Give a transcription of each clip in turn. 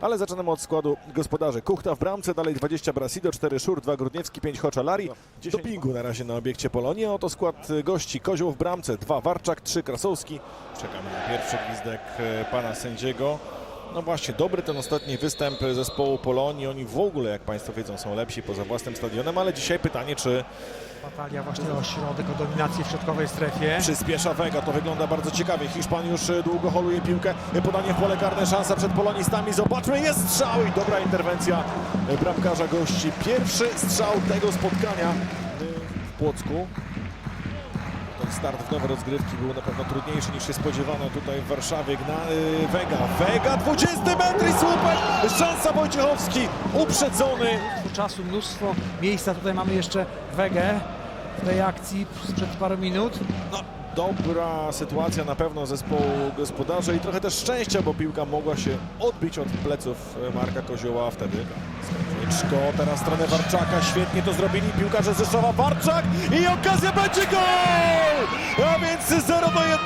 ale zaczynamy od składu gospodarzy. Kuchta w bramce, dalej 20 Brasido, 4 Szur, 2 Grudniewski, 5 Hoczalari. Dopingu na razie na obiekcie Polonii. Oto skład y, gości. Kozioł w bramce, 2 Warczak, 3 Krasowski. Czekamy na pierwszy gwizdek e, pana sędziego. No właśnie, dobry ten ostatni występ zespołu Polonii. Oni w ogóle, jak Państwo wiedzą, są lepsi poza własnym stadionem, ale dzisiaj pytanie, czy Batalia właśnie o środek, o dominację w środkowej strefie. przyspiesza Vega. To wygląda bardzo ciekawie. Hiszpan już długo holuje piłkę. Podanie w pole karne, szansa przed polonistami. Zobaczmy, jest strzał i dobra interwencja bramkarza gości. Pierwszy strzał tego spotkania w Płocku. Start w nowe rozgrywki był na pewno trudniejszy niż się spodziewano tutaj w Warszawie. Gna, e, Vega, Vega, 20 metr i słupek. Szansa Wojciechowski, uprzedzony. Czasu, mnóstwo miejsca. Tutaj mamy jeszcze Wegę w tej akcji sprzed paru minut. No, dobra sytuacja na pewno zespołu gospodarzy i trochę też szczęścia, bo piłka mogła się odbić od pleców Marka Kozioła wtedy. Skarbniczko, teraz stronę Warczaka, świetnie to zrobili piłkarze Rzeszowa, Warczak i okazja będzie gol! A więc 0 do 1,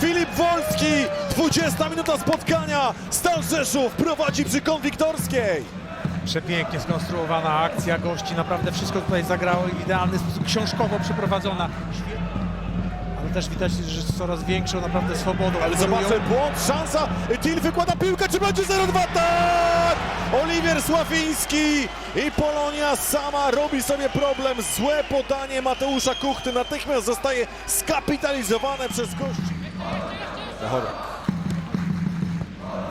Filip Wolski, 20 minuta spotkania, Stal Rzeszów prowadzi przy Konwiktorskiej. Przepięknie skonstruowana akcja gości. Naprawdę wszystko tutaj zagrało w idealny sposób, książkowo przeprowadzona. Ale też widać, że z coraz większą naprawdę swobodą. Ale zobaczę, błąd, szansa, Til wykłada piłkę, czy będzie 0-2? Tak! Oliwier Sławiński i Polonia sama robi sobie problem. Złe podanie Mateusza Kuchty natychmiast zostaje skapitalizowane przez gości. Zachorek.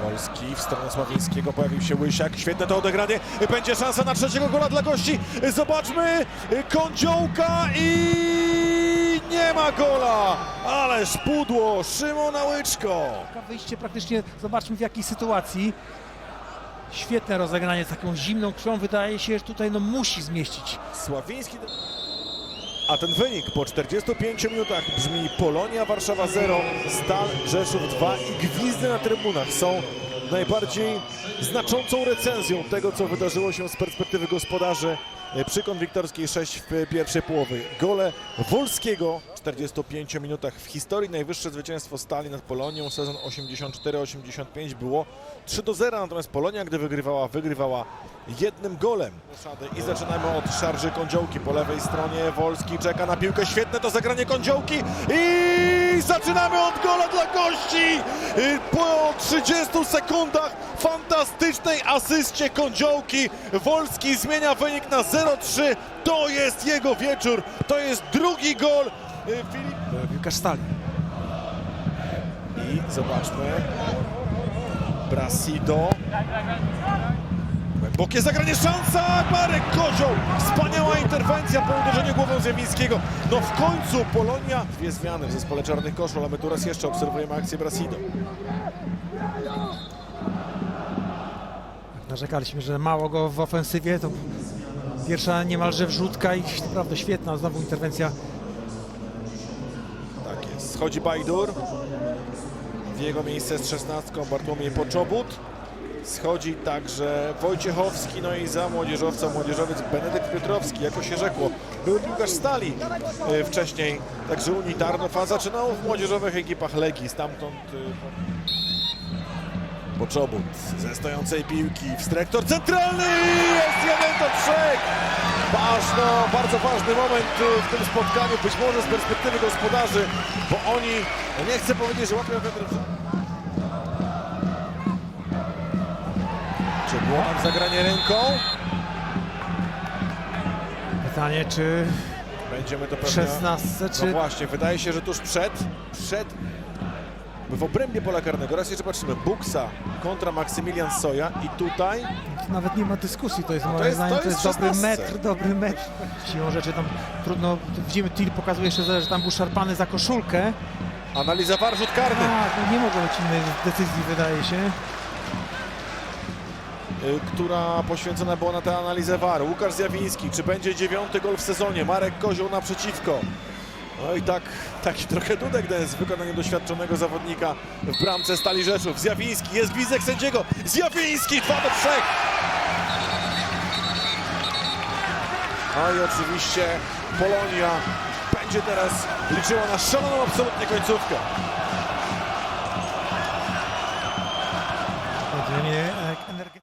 Wolski w stronę Sławińskiego pojawił się Łysiak. Świetne to odegranie. Będzie szansa na trzeciego gola dla gości. Zobaczmy. Kądziołka i nie ma gola. Ależ pudło Szymona Łyczko. Wyjście praktycznie, zobaczmy w jakiej sytuacji. Świetne rozegranie z taką zimną krwią. Wydaje się, że tutaj no musi zmieścić. Sławiński. A ten wynik po 45 minutach brzmi Polonia Warszawa 0, Stal Rzeszów 2 i gwizdy na trybunach są najbardziej znaczącą recenzją tego, co wydarzyło się z perspektywy gospodarzy przy Konwiktorskiej 6 w pierwszej połowie. Gole Wolskiego w 45 minutach w historii najwyższe zwycięstwo Stali nad Polonią sezon 84-85 było 3 do 0, natomiast Polonia, gdy wygrywała, wygrywała jednym golem. I zaczynamy od szarży Kądziołki po lewej stronie. Wolski czeka na piłkę, świetne to zagranie Kądziołki i zaczynamy od gola dla gości! Y, Po 30 sekundach fantastycznej asyście Kądziołki Wolski zmienia wynik na 0-3. To jest jego wieczór, to jest drugi gol y, Filip Piłkarz Stali. i zobaczmy. Brasido. Głębokie zagranie, szansa! Marek Kozioł! Wspaniała interwencja po uderzeniu głową Zjawińskiego. No w końcu Polonia. Dwie zmiany w zespole Czarnych Koszul, a my tu raz jeszcze obserwujemy akcję Brasido. Narzekaliśmy, że mało go w ofensywie. To pierwsza niemalże wrzutka i naprawdę świetna znowu interwencja. Tak jest. Schodzi Bajdur. W jego miejsce z 16 Bartłomiej Poczobut. Schodzi także Wojciechowski, no i za młodzieżowca, młodzieżowiec Benedykt Piotrowski, jako się rzekło. Był piłkarz Stali e, wcześniej, także unitarno, a zaczynał w młodzieżowych ekipach Legii, stamtąd e, Poczobut ze stojącej piłki w strektor centralny jest 1 do 3. Ważno, bardzo ważny moment w tym spotkaniu, być może z perspektywy gospodarzy, bo oni, no nie chcę powiedzieć, że łapią wiatr w Czy było tam zagranie ręką? Pytanie, czy Będziemy to pewnie... 16, No czy właśnie, wydaje się, że tuż przed, przed w obrębie pola karnego. Raz jeszcze patrzymy, Buksa kontra Maksymilian Soja i tutaj nawet nie ma dyskusji. To jest moim jest- zdaniem, to to jest jest, dobry 16. metr, dobry metr. Siłą rzeczy tam trudno, widzimy, Til pokazuje jeszcze, że tam był szarpany za koszulkę. analiza war, rzut karny. Tak, no nie mogło być innej decyzji, wydaje się. y, która poświęcona była na tę analizę VAR. Łukasz Zjawiński, czy będzie dziewiąty gol w sezonie? Marek Kozioł naprzeciwko. No i tak, taki trochę dudek z wykonaniem doświadczonego zawodnika w bramce Stali Rzeszów. Zjawiński, jest blizek, sędziego. Zjawiński, 2 do 3. No i oczywiście Polonia będzie teraz liczyła na szaloną absolutnie końcówkę. Chodzenie